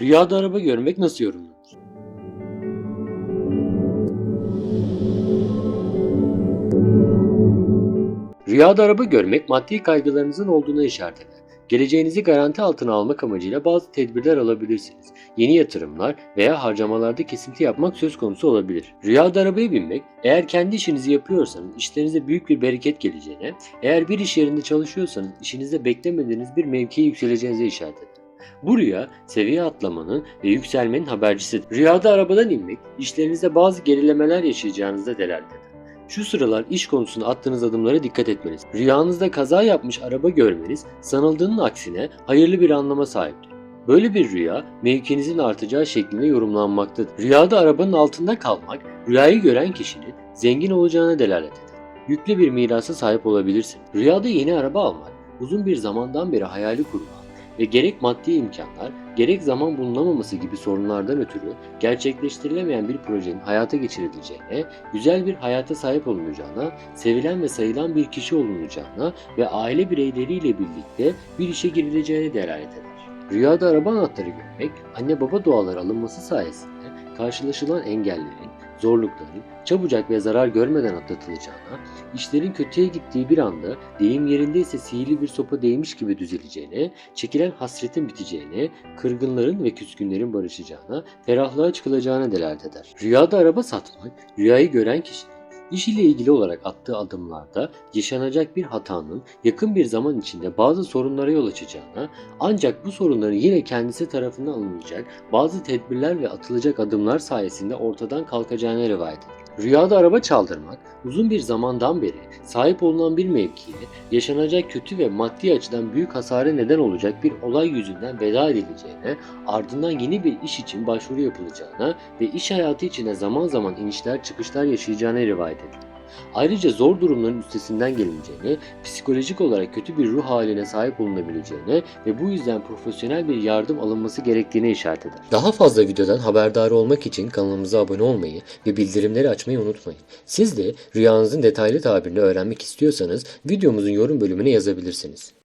Rüyada araba görmek nasıl yorumlanır? Rüyada araba görmek maddi kaygılarınızın olduğuna işaret eder. Geleceğinizi garanti altına almak amacıyla bazı tedbirler alabilirsiniz. Yeni yatırımlar veya harcamalarda kesinti yapmak söz konusu olabilir. Rüyada arabaya binmek, eğer kendi işinizi yapıyorsanız işlerinize büyük bir bereket geleceğine, eğer bir iş yerinde çalışıyorsanız işinizde beklemediğiniz bir mevkiye yükseleceğinize işaret eder. Bu rüya seviye atlamanın ve yükselmenin habercisidir. Rüyada arabadan inmek, işlerinizde bazı gerilemeler yaşayacağınızda delalet eder. Şu sıralar iş konusunda attığınız adımlara dikkat etmeniz. Rüyanızda kaza yapmış araba görmeniz sanıldığının aksine hayırlı bir anlama sahiptir. Böyle bir rüya mevkinizin artacağı şeklinde yorumlanmaktadır. Rüyada arabanın altında kalmak, rüyayı gören kişinin zengin olacağına delalet eder. Yüklü bir mirasa sahip olabilirsin. Rüyada yeni araba almak, uzun bir zamandan beri hayali kurmak ve gerek maddi imkanlar, gerek zaman bulunamaması gibi sorunlardan ötürü gerçekleştirilemeyen bir projenin hayata geçirileceğine, güzel bir hayata sahip olunacağına, sevilen ve sayılan bir kişi olunacağına ve aile bireyleriyle birlikte bir işe girileceğine delalet eder. Rüyada araba anahtarı görmek, anne baba duaları alınması sayesinde karşılaşılan engellerin, zorlukların çabucak ve zarar görmeden atlatılacağına, işlerin kötüye gittiği bir anda deyim yerindeyse sihirli bir sopa değmiş gibi düzeleceğine, çekilen hasretin biteceğine, kırgınların ve küskünlerin barışacağına, ferahlığa çıkılacağına delalet eder. Rüyada araba satmak, rüyayı gören kişinin iş ile ilgili olarak attığı adımlarda yaşanacak bir hatanın yakın bir zaman içinde bazı sorunlara yol açacağına, ancak bu sorunların yine kendisi tarafından alınacak bazı tedbirler ve atılacak adımlar sayesinde ortadan kalkacağına rivayet edilir. Rüyada araba çaldırmak, uzun bir zamandan beri sahip olunan bir mevkiye yaşanacak kötü ve maddi açıdan büyük hasara neden olacak bir olay yüzünden veda edileceğine, ardından yeni bir iş için başvuru yapılacağına ve iş hayatı içinde zaman zaman inişler çıkışlar yaşayacağına rivayet edilir. Ayrıca zor durumların üstesinden gelineceğine, psikolojik olarak kötü bir ruh haline sahip olunabileceğine ve bu yüzden profesyonel bir yardım alınması gerektiğine işaret eder. Daha fazla videodan haberdar olmak için kanalımıza abone olmayı ve bildirimleri açmayı unutmayın. Siz de rüyanızın detaylı tabirini öğrenmek istiyorsanız videomuzun yorum bölümüne yazabilirsiniz.